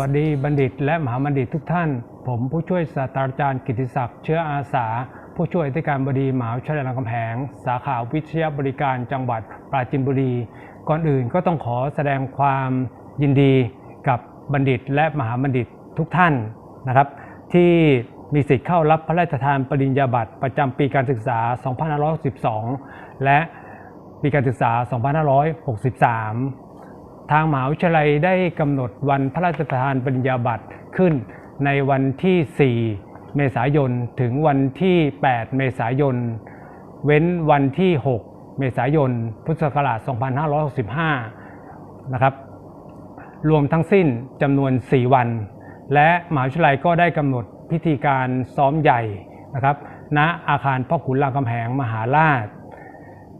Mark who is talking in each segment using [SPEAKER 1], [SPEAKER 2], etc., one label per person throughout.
[SPEAKER 1] สวัสดีบัณฑิตและมหาบัณฑิตทุกท่าน ผมผู้ช่วยศาสตราจารย์กิติศักดิ์เชื้ออาสา ผู้ช่วยอธิการบดีมหาวิทยาลัยรามคำแหง สาขาวิทยาบริการจังหวัดปราจีนบุรี ก่อนอื่นก็ต้องขอแสดงความยินดีกับบัณฑิตและมหาบัณฑิตทุกท่านนะครับ ที่มีสิทธิ์เข้ารับพระราชทานปริญญาบัตรประจำปีการศึกษา 2562 และปีการศึกษา 2563 ทางมหาวิทยาลัยได้กำหนดวันพระราชทานปริญญาบัตรขึ้นในวันที่ 4 เมษายน ถึงวันที่ 8 เมษายน เว้นวันที่ 6 เมษายน พุทธศักราช 2565 นะครับ รวมทั้งสิ้นจำนวน 4 วัน และมหาวิทยาลัยก็ได้กำหนดพิธีการซ้อมใหญ่นะครับ ณ อาคารพ่อขุนรามคำแหงมหาราช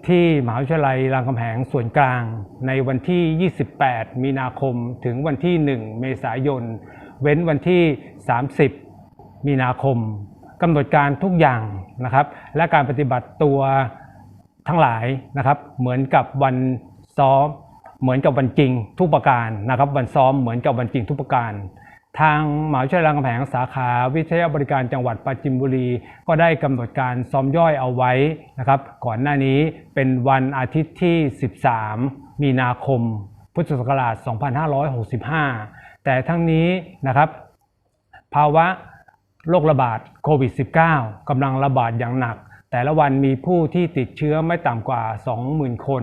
[SPEAKER 1] ที่มหาวิทยาลัยรามคำแหงส่วนกลาง ในวันที่ 28 มีนาคมถึงวันที่ 1 เมษายน เว้นวันที่ 30 มีนาคมกำหนดการทุกอย่างนะครับ และการปฏิบัติตัวทั้งหลายนะครับ เหมือนกับวันซ้อม เหมือนกับวันจริงทุกประการนะครับ วันซ้อมเหมือนกับวันจริงทุกประการ ทางมหาวิทยาลัยรามคำแหงสาขาวิทยาบริการจังหวัดปราจินบุรี ก็ได้กำหนดการซ้อมย่อยเอาไว้นะครับก่อนหน้านี้เป็นวันอาทิตย์ที่ 13 มีนาคม พุทธศักราช 2565 แต่ทั้งนี้นะครับภาวะโรคระบาดโควิด -19 กำลังระบาดอย่างหนัก แต่ละวันมีผู้ที่ติดเชื้อไม่ต่ำกว่า 20,000 คน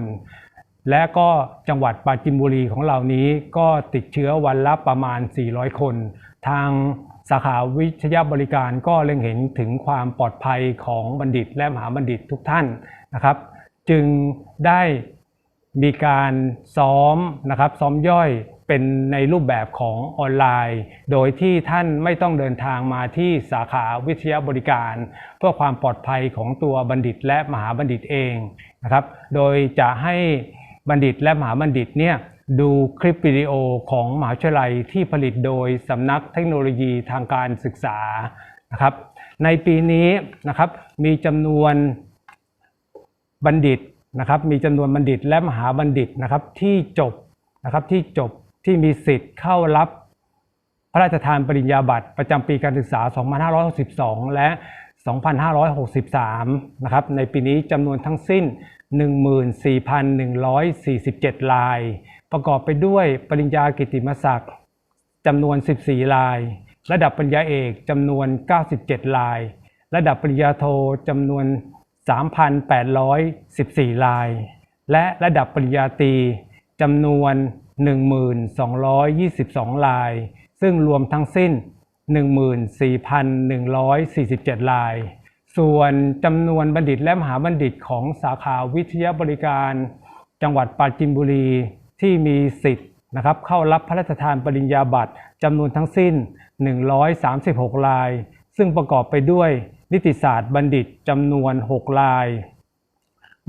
[SPEAKER 1] และก็จังหวัดปราจินบุรีของเรานี้ก็ติดเชื้อวันละประมาณ 400 คน ทางสาขาวิทยาบริการก็เล็งเห็นถึงความปลอดภัยของบัณฑิตและมหาบัณฑิตทุกท่านนะครับ จึงได้มีการซ้อมนะครับซ้อมย่อยเป็นในรูปแบบของออนไลน์ โดยที่ท่านไม่ต้องเดินทางมาที่สาขาวิทยาบริการ เพื่อความปลอดภัยของตัวบัณฑิตและมหาบัณฑิตเองนะครับ โดยจะให้ บัณฑิตและมหาบัณฑิตเนี่ยดูคลิปวิดีโอของมหาวิทยาลัยที่ผลิตโดยสำนักเทคโนโลยีทางการศึกษานะครับ ในปีนี้นะครับมีจำนวนบัณฑิตนะครับ มีจำนวนบัณฑิตและมหาบัณฑิตนะครับที่จบนะครับที่จบที่มีสิทธิ์เข้ารับพระราชทานปริญญาบัตรประจำปีการศึกษา 2562 และ 2563 นะครับ ในปีนี้จำนวนทั้งสิ้น 14,147 ราย ประกอบไปด้วยปริญญากิติมศักดิ์จำนวน 14 ราย ระดับปริญญาเอกจำนวน 97 ราย ระดับปริญญาโทจำนวน 3,814 ราย และระดับปริญญาตรีจำนวน 1,222 ราย ซึ่งรวมทั้งสิ้น 14,147 ราย ส่วนจำนวนบัณฑิตและมหาบัณฑิตของสาขาวิทยาบริการ จังหวัดปราจินบุรีที่มีสิทธิ์นะครับเข้ารับพระราชทานปริญญาบัตรจำนวนทั้งสิ้น 136 ราย ซึ่งประกอบไปด้วยนิติศาสตร์บัณฑิตจำนวน 6 ราย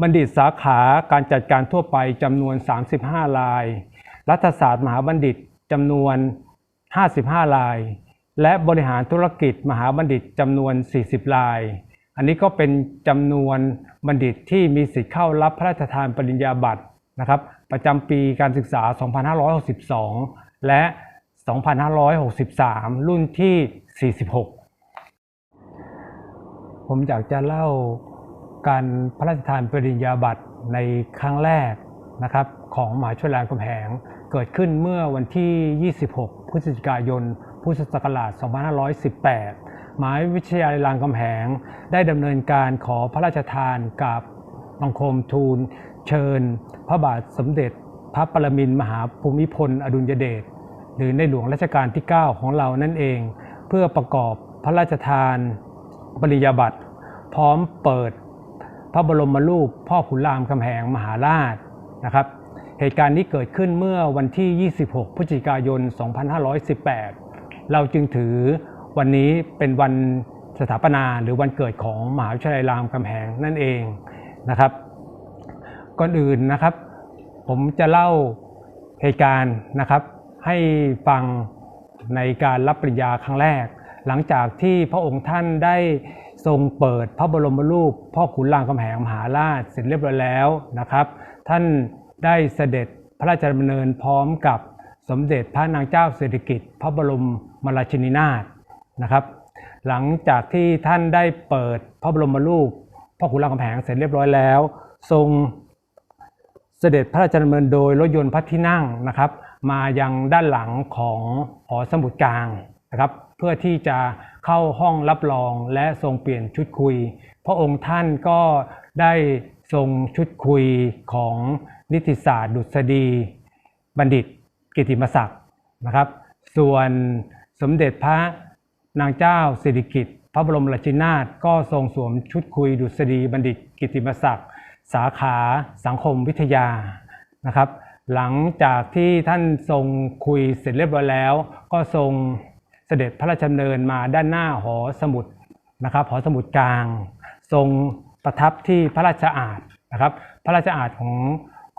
[SPEAKER 1] บัณฑิตสาขาการจัดการทั่วไปจำนวน 35 ราย รัฐศาสตร์มหาบัณฑิตจำนวน 55 ราย และบริหารธุรกิจมหาบัณฑิตจำนวน 40 ราย อันนี้ก็เป็นจำนวนบัณฑิตที่มีสิทธิ์เข้ารับพระราชทานปริญญาบัตรนะครับ ประจำปีการศึกษา 2562 และ 2563 รุ่นที่ 46 ผมอยากจะเล่าการพระราชทานปริญญาบัตรในครั้งแรกนะครับของมหาวิทยาลัยรามคำแหงเกิดขึ้นเมื่อวันที่ 26 พฤศจิกายน พุทธศักราช 2518 มหาวิทยาลัยรามคำแหง ได้ดำเนินการขอพระราชทานกับบังคมทูล เชิญ พระบาทสมเด็จ พระปรมินมหาภูมิพล อดุลยเดชหรือในหลวงรัชกาลที่ 9 ของเรานั่นเอง เพื่อประกอบพระราชทานปริญญาบัตรพร้อมเปิดพระบรมรูปพ่อขุนรามคำแหงมหาราชนะครับเหตุการณ์นี้เกิดขึ้นเมื่อวันที่ 26 พฤศจิกายน 2518 เราจึงถือ วันนี้เป็นวันสถาปนาหรือวันเกิดของมหาวิทยาลัยรามคำแหงนั่นเองนะครับ ก่อนอื่นนะครับ ผมจะเล่าเหตุการณ์นะครับ ให้ฟังในการรับปริญญาครั้งแรก หลังจากที่พระองค์ท่านได้ทรงเปิดพระบรมรูปพ่อขุนรามคำแหงมหาราชเสร็จเรียบร้อยแล้วนะครับ ท่านได้เสด็จพระราชดำเนินพร้อมกับสมเด็จพระนางเจ้าสิริกิติ์พระบรมราชินีนาถ นะครับ หลังจากที่ท่านได้เปิดพระบรมรูปพ่อขุนรามคำแหงเสร็จเรียบร้อยแล้ว ทรงเสด็จพระราชดำเนินโดยรถยนต์พระที่นั่งนะครับ มายังด้านหลังของหอสมุดกลางนะครับ เพื่อที่จะเข้าห้องรับรองและทรงเปลี่ยนชุดคุย พระองค์ท่านก็ได้ทรงชุดคุยของนิติศาสตร์ดุษฎีบัณฑิต กิติมศักดิ์นะครับ ส่วนสมเด็จพระ นางเจ้าสิริกิติ์พระบรมราชินาถก็ทรงสวมชุดคุยดุษฎีบัณฑิตกิติมศักดิ์สาขาสังคมวิทยานะครับ หลังจากที่ท่านทรงคุยเสร็จเรียบร้อยแล้ว ก็ทรงเสด็จพระราชดำเนินมาด้านหน้าหอสมุดนะครับหอสมุดกลาง ทรงประทับที่พระราชอาณนะครับ พระราชอาณของ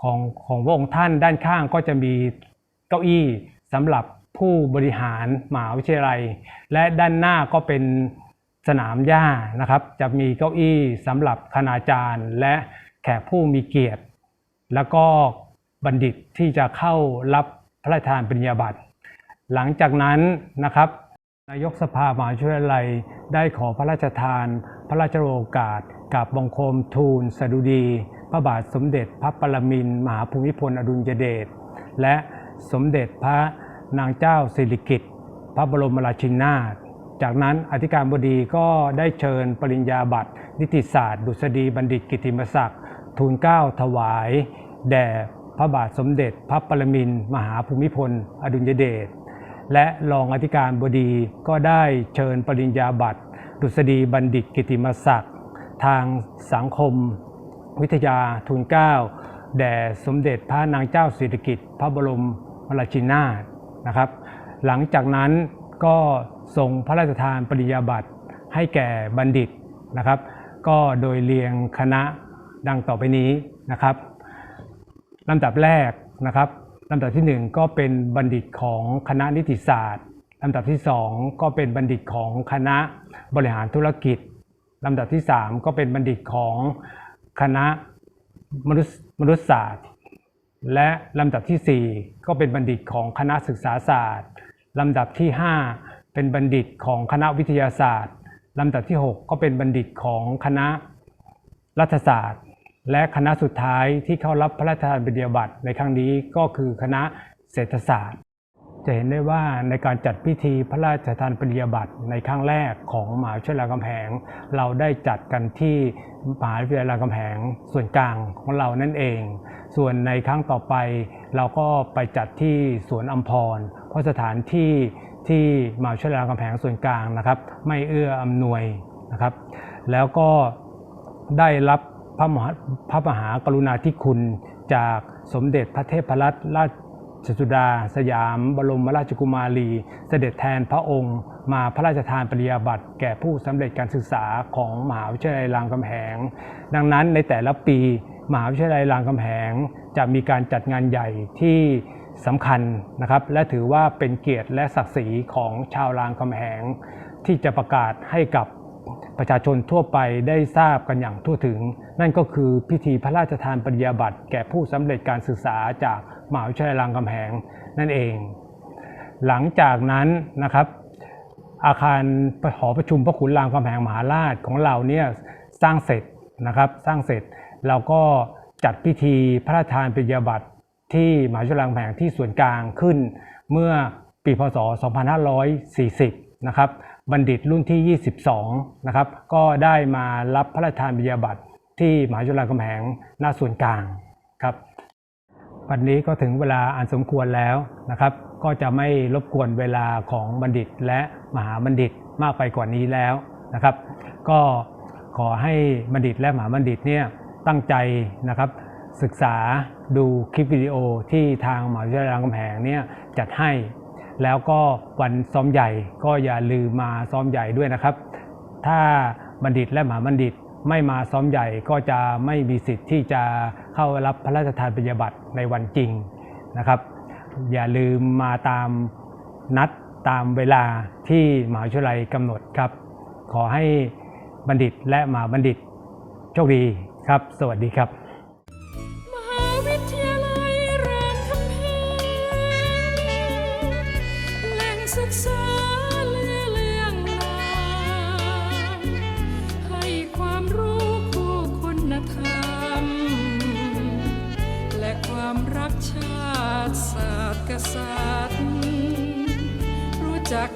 [SPEAKER 1] ของของพระองค์ท่านด้านข้างก็จะมีเก้าอี้สำหรับ ผู้บริหารมหาวิทยาลัย และด้านหน้าก็เป็นสนามหญ้านะครับ จะมีเก้าอี้สำหรับคณาจารย์ และแขกผู้มีเกียรติ แล้วก็บัณฑิตที่จะเข้ารับพระราชทานปริญญาบัตร หลังจากนั้นนะครับนายกสภามหาวิทยาลัยได้ขอพระราชทาน พระราชโองการกับบังคมทูลสดุดี พระบาทสมเด็จพระปรมินทรมหาภูมิพลอดุลยเดชและสมเด็จพระ นางเจ้าสิริกิติ์พระบรมราชินีนาถจากนั้นอธิการบดีก็ได้เชิญปริญญาบัตรนิติศาสตร์ ดุษฎีบัณฑิตกิติมศักดิ์ทูลเกล้าถวาย แด่พระบาทสมเด็จ พระปรมินมหาภูมิพล อดุลยเดชและรองอธิการบดีก็ได้เชิญปริญญาบัตรดุษฎีบัณฑิตกิติมศักดิ์ทางสังคม วิทยาทูลเกล้าแด่สมเด็จพระนางเจ้าสิริกิติ์พระบรมราชินีนาถ นะครับ หลังจากนั้นก็ทรงพระราชทานปริญญาบัตรให้แก่บัณฑิตนะครับ ก็โดยเรียงคณะดังต่อไปนี้นะครับลำดับแรกนะครับลำดับที่หนึ่งก็เป็นบัณฑิตของคณะนิติศาสตร์ลำดับที่สองก็เป็นบัณฑิตของคณะบริหารธุรกิจลำดับที่สามก็เป็นบัณฑิตของคณะมนุษยมนุษยศาสตร์ และลำดับที่สี่ก็เป็นบัณฑิตของคณะศึกษาศาสตร์ลำดับที่ห้าเป็นบัณฑิตของคณะวิทยาศาสตร์ลำดับที่หกก็เป็นบัณฑิตของคณะรัฐศาสตร์ และคณะสุดท้ายที่เข้ารับพระราชทานปริญญาบัตรในครั้งนี้ก็คือคณะเศรษฐศาสตร์ จะเห็นได้ว่าในการจัดพิธีพระราชทานปริญญาบัตรในครั้งแรกของมหาวิทยาลัยรามคำแหงเราได้จัดกันที่มหาวิทยาลัยรามคำแหงส่วนกลางของเรานั่นเอง ส่วนในครั้งต่อไป เราก็ไปจัดที่สวนอัมพร เพราะสถานที่ที่มหาวิทยาลัยรามคำแหงส่วนกลางนะครับ ไม่เอื้ออำนวยนะครับ แล้วก็ได้รับพระมหาพระมหากรุณาธิคุณจากสมเด็จพระเทพรัตนราชสุดา สยาม บรมราชกุมารี เสด็จแทนพระองค์ มาพระราชทานปริญญาบัตรแก่ผู้สำเร็จการศึกษาของมหาวิทยาลัยรามคำแหง ดังนั้นในแต่ละปี มหาวิทยาลัยรามคำแหง จะมีการจัดงานใหญ่ที่สำคัญนะครับ และถือว่าเป็นเกียรติและศักดิ์ศรีของชาวรามคำแหง ที่จะประกาศให้กับประชาชนทั่วไปได้ทราบกันอย่างทั่วถึง นั่นก็คือพิธีพระราชทานปริญญาบัตรแก่ผู้สำเร็จการศึกษาจากมหาวิทยาลัยรามคำแหงนั่นเอง หลังจากนั้นนะครับ อาคารหอประชุมพระขุนรามคำแหงมหาราชของเราเนี่ยสร้างเสร็จนะครับ สร้างเสร็จ เราก็จัดพิธีพระราชทานปริญญาบัตรที่มหาวิทยาลัยรามคำแหงที่ส่วนกลางขึ้น เมื่อปีพศ 2540 นะครับบัณฑิตรุ่นที่ 22 นะครับ ก็ได้มารับพระราชทานปริญญาบัตรที่มหาวิทยาลัยรามคำแหงหน้าส่วนกลางครับ วันนี้ก็ถึงเวลาอันสมควรแล้วนะครับ ก็จะไม่รบกวนเวลาของบัณฑิตและมหาบัณฑิตมากไปกว่านี้แล้วนะครับ ก็ขอให้บัณฑิตและมหาบัณฑิตเนี่ย ตั้งใจนะครับศึกษาดูคลิปวิดีโอที่ทางมหาวิทยาลัยรามคำแหงเนี่ยจัดให้ แล้วก็วันซ้อมใหญ่ก็อย่าลืมมาซ้อมใหญ่ด้วยนะครับ ถ้าบัณฑิตและมหาบัณฑิตไม่มาซ้อมใหญ่ก็จะไม่มีสิทธิ์ที่จะเข้ารับพระราชทานปริญญาบัตรในวันจริงนะครับ อย่าลืมมาตามนัดตามเวลาที่มหาวิทยาลัยกำหนดครับ ขอให้บัณฑิตและมหาบัณฑิตโชคดี ครับ สวัสดีครับ
[SPEAKER 2] มหาวิทยาลัยรามคำแหงศึกษาเลื่องนามให้ความรู้คู่คุณธรรม และความรักชาติศาสตร์กษัตริย์ รู้จัก